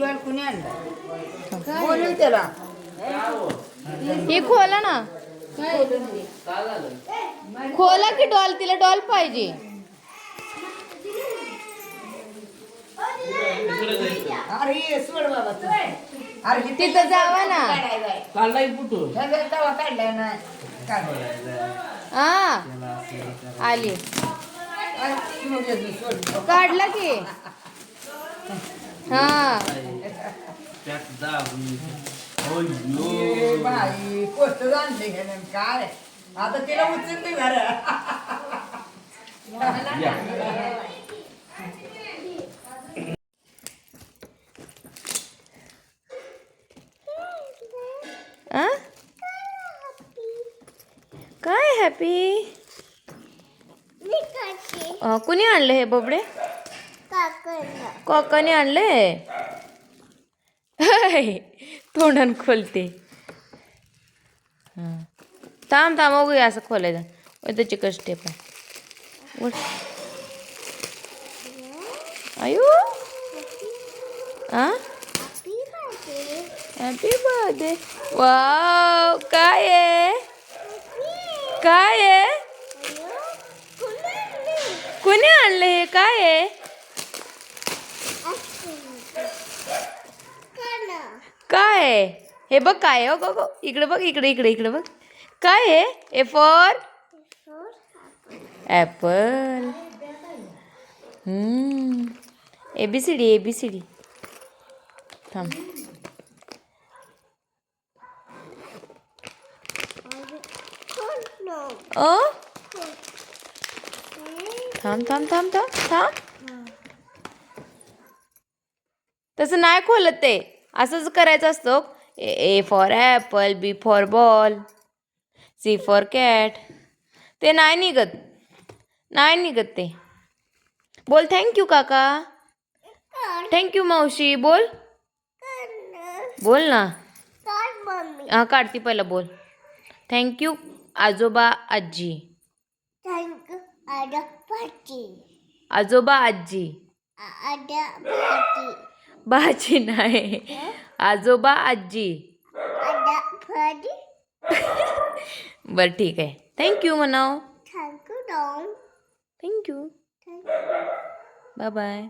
Doll कुणी आणला? बोलून त्याला. ही खोला ना. खोला की डॉल तिला डॉल पाहिजे. अरे ये सोड बाबा तू. अरे हे तिथं जावा ना. काढलाय तवा ना. हा. आली. काढला की. हा. त्यात दाबून ए अय्यो बाई पोस्ट आणले ह्याने काय? आता तिला उचलते घर. या. आ? काय हॅपी कुणी आणले हे बबडे? काकाने आणले? तोंडान खोलते. थांब थांब बघूया असं खोलायचं. त्याची कष्ट पण. आयु आ हॅपी बर्थडे वाव काय आहे? काय आहे? कुणी आणलं हे? काय आहे? काय? हे बघ काय हो गो गो इकडे बघ इकडे इकडे इकडे बघ. काय आहे A for apple A B C D A B C D थांब ओ थांब थांब थांब थांब थांब तसं नाही खोलत ते. असंच करायचं असतं. A for apple B for ball C for cat ते नाही निघत. नाही निघत ते. बोल थँक्यू काका. थँक्यू मावशी. बोल. बोल ना. हां काढती पहिला बोल. थँक्यू आजोबा आजी. आजोबा आजी. बाजी नाही. आजोबा आजी. बरं ठीक आहे. थँक्यू म्हणाव थँक्यू बाय बाय